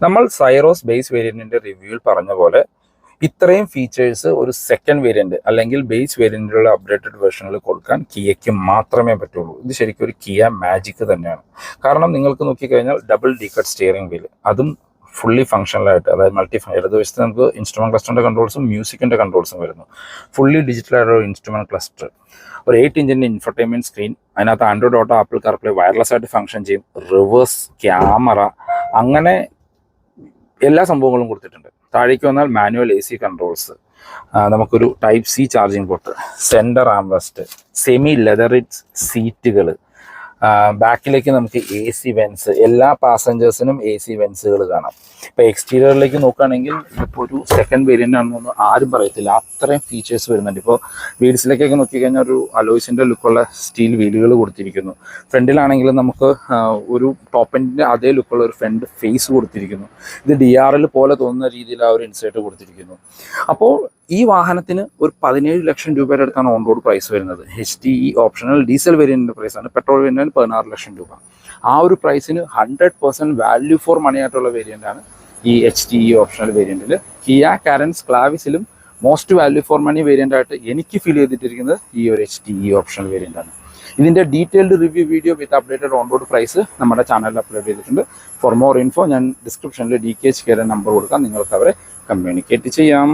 നമ്മൾ Syros base വേരിയന്റിന്റെ റിവ്യൂവിൽ പറഞ്ഞ പോലെ ഇത്രയും ഫീച്ചേഴ്സ് ഒരു സെക്കൻഡ് വേരിയന്റ് അല്ലെങ്കിൽ ബേസ് വേരിയന്റിലുള്ള അപ്ഡേറ്റഡ് വേർഷനിൽ കൊടുക്കാൻ കിയയ്ക്ക് മാത്രമേ പറ്റുള്ളൂ. ഇത് ശരിക്കും ഒരു കിയ മാജിക് തന്നെയാണ്. കാരണം നിങ്ങൾക്ക് നോക്കിക്കഴിഞ്ഞാൽ double D cut steering wheel അതും ഫുള്ളി ഫങ്ഷണലായിട്ട് അതായത് മൾട്ടി ഇടതുവശത്ത് നമുക്ക് ഇൻസ്ട്രുമെന്റ് ക്ലസ്റ്ററിന്റെ കൺട്രോൾസും മ്യൂസിക്കിന്റെ കൺട്രോൾസും വരുന്നു. ഫുള്ളി ഡിജിറ്റൽ ആയിട്ടുള്ള ഒരു ഇൻസ്ട്രുമെന്റ് ക്ലസ്റ്റർ ഒരു എയ്റ്റ് ഇഞ്ചിന്റെ ഇൻഫർടൈൻമെന്റ് സ്ക്രീൻ അതിനകത്ത് Android Auto Apple CarPlay wireless ആയിട്ട് ഫംഗ്ഷൻ ചെയ്യും. റിവേഴ്സ് ക്യാമറ അങ്ങനെ എല്ലാ സംഭവങ്ങളും കൊടുത്തിട്ടുണ്ട്. താഴേക്ക് വന്നാൽ മാനുവൽ എ സി കൺട്രോൾസ് നമുക്കൊരു type C charging port centre armrest semi leatherette സീറ്റുകൾ ബാക്കിലേക്ക് നമുക്ക് എ സി വെൻസ് എല്ലാ പാസഞ്ചേഴ്സിനും എ സി വെൻസുകൾ കാണാം. ഇപ്പോൾ എക്സ്റ്റീരിയറിലേക്ക് നോക്കുകയാണെങ്കിൽ ഇപ്പോൾ ഒരു സെക്കൻഡ് വേരിയന്റ് ആണെന്നൊന്നും ആരും പറയത്തില്ല. അത്രയും ഫീച്ചേഴ്സ് വരുന്നുണ്ട്. ഇപ്പോൾ വീൽസിലേക്കൊക്കെ നോക്കിക്കഴിഞ്ഞാൽ ഒരു അലോയ്സിന്റെ ലുക്കുള്ള സ്റ്റീൽ വീലുകൾ കൊടുത്തിരിക്കുന്നു. ഫ്രണ്ടിലാണെങ്കിൽ നമുക്ക് ഒരു ടോപ്പ് എൻഡിന്റെ അതേ ലുക്കുള്ള ഒരു ഫ്രണ്ട് ഫേസ് കൊടുത്തിരിക്കുന്നു. ഇത് ഡി ആർ എൽ പോലെ തോന്നുന്ന രീതിയിൽ ആ ഒരു ഇൻസേർട്ട് കൊടുത്തിരിക്കുന്നു. അപ്പോൾ ഈ വാഹനത്തിന് ഒരു പതിനേഴ് ലക്ഷം രൂപയുടെ അടുത്താണ് ഓൺ റോഡ് പ്രൈസ് വരുന്നത്. എച്ച് ടി ഓപ്ഷണൽ ഡീസൽ വേരിയന്റിന്റെ പ്രൈസാണ് പെട്രോൾ വേരിയന്റിന് പതിനാറ് ലക്ഷം രൂപ. ആ ഒരു പ്രൈസിന് hundred percent value for money ആയിട്ടുള്ള വേരിയന്റാണ് ഈ എച്ച് ടി ഇ ഓപ്ഷണൽ വേരിയന്റിൽ Kia Carens ക്ലാവിസിലും most value for money variant ആയിട്ട് എനിക്ക് ഫീൽ ചെയ്തിട്ടിരിക്കുന്നത് ഈ ഒരു H T E optional variant ആണ്. ഇതിന്റെ detailed review video with updated on road price നമ്മുടെ ചാനലിൽ അപ്ലോഡ് ചെയ്തിട്ടുണ്ട്. ഫോർ മോർ ഇൻഫോ ഞാൻ ഡിസ്ക്രിപ്ഷനിൽ ഡി കെ എച്ച് കെയുടെ നമ്പർ കൊടുക്കാം. നിങ്ങൾക്ക് അവരെ കമ്മ്യൂണിക്കേറ്റ് ചെയ്യാം.